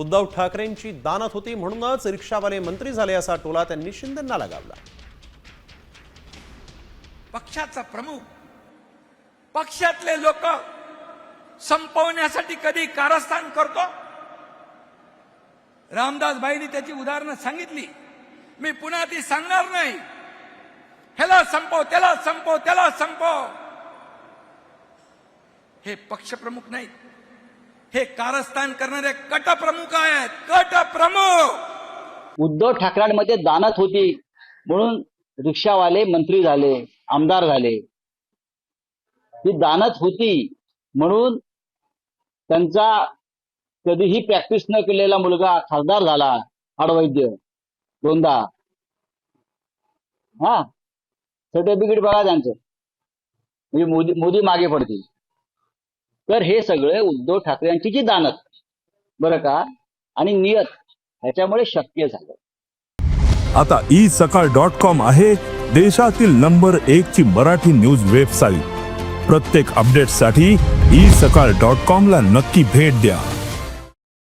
उद्धव ठाकरेंची दानत होती म्हणूनच रिक्षावाले मंत्री झाले असा टोला त्यांनी शिंदेना लगावला. पक्षाचा प्रमुख पक्षातले लोक संपवण्यासाठी कधी कारस्थान करतो? रामदासबाईंनी त्याची उदाहरणं सांगितली. मी पुन्हा ती सांगणार नाही. ह्याला संपव त्याला संपव त्याला संपव. हे पक्षप्रमुख नाहीत. हे कारस्थान करणारे कट प्रमुख आहेत कट प्रमुख उद्धव ठाकरेंमध्ये दानत होती म्हणून रिक्षावाले मंत्री झाले आमदार झाले. ती दानत होती म्हणून त्यांचा कधीही प्रॅक्टिस न केलेला मुलगा खासदार झाला हाडवैद्य दोनदा. हा सर्टिफिकेट बघा त्यांचं. म्हणजे मोदी मोदी मागे पडतील. तर हे सगळे उद्धव ठाकरे यांची जी दानत. बरं का? आणि नियत. ह्याच्यामुळे शक्य झालं. आता ई सकाळ डॉट कॉम आहे देशातील नंबर एक ची मराठी न्यूज वेबसाईट. प्रत्येक अपडेटसाठी ई सकाळ डॉट कॉम ला नक्की भेट द्या.